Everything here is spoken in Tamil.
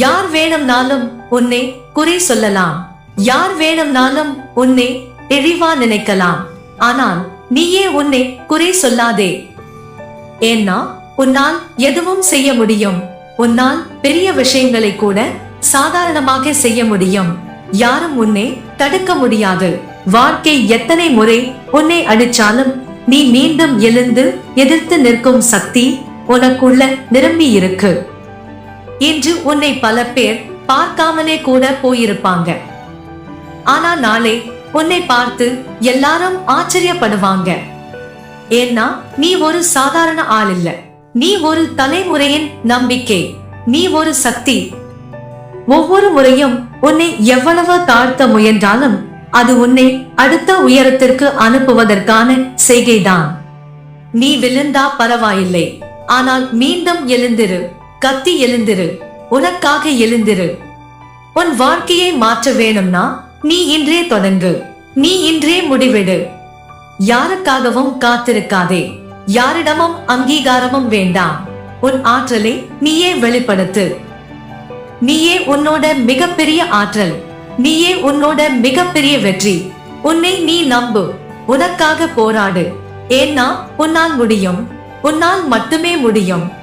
யார் வேணும்னாலும் உன்னை குறை சொல்லலாம். யார் வேணும்னாலும் உன்னை இழிவா நினைக்கலாம். ஆனால் நீயே உன்னை குறை சொல்லாதே. ஏன்னா உன்னால் எதுவும் செய்ய முடியும். உன்னால் பெரிய விஷயங்களை கூட சாதாரணமாக செய்ய முடியும். யாரும் உன்னை தடுக்க முடியாது. வாழ்க்கை எத்தனை முறை உன்னை அடிச்சாலும் நீ மீண்டும் எழுந்து எதிர்த்து நிற்கும் சக்தி உனக்குள்ள நிரம்பி இருக்கு இன்று உன்னை பல பேர் பார்க்காமலே கூட போயிருப்பாங்க. ஆனா நாளை உன்னை பார்த்து எல்லாரும் ஆச்சரியப்படுவாங்க. ஏன்னா நீ ஒரு சாதாரண ஆள் இல்ல. நீ ஒரு தலைமுறையின் நம்பிக்கை. நீ ஒரு சக்தி. ஒவ்வொரு முறையும் உன்னை எவ்வளவு தாழ்த்த முயன்றாலும் அது உன்னை அடுத்த உயரத்திற்கு அனுப்புவதற்கான செய்கைதான். நீ விழுந்தா பரவாயில்லை. ஆனால் மீண்டும் எழுந்திரு. கத்தி எழுந்திரு. உனக்காக எழுந்திரு. உன் வாழ்க்கையை மாற்ற வேணும்னா நீ இன்றே தொடங்கு. நீ இன்றே முடிவெடு. யாருக்காகவும் காத்திருக்காதே. யாரிடமும் அங்கீகாரமும் வேண்டாம். உன் ஆற்றலை நீயே வெளிப்படுத்து. நீயே உன்னோட மிகப்பெரிய ஆற்றல். நீயே உன்னோட மிகப்பெரிய வெற்றி. உன்னை நீ நம்பு. உனக்காக போராடு. ஏன்னா உன்னால் முடியும். உன்னால் மட்டுமே முடியும்.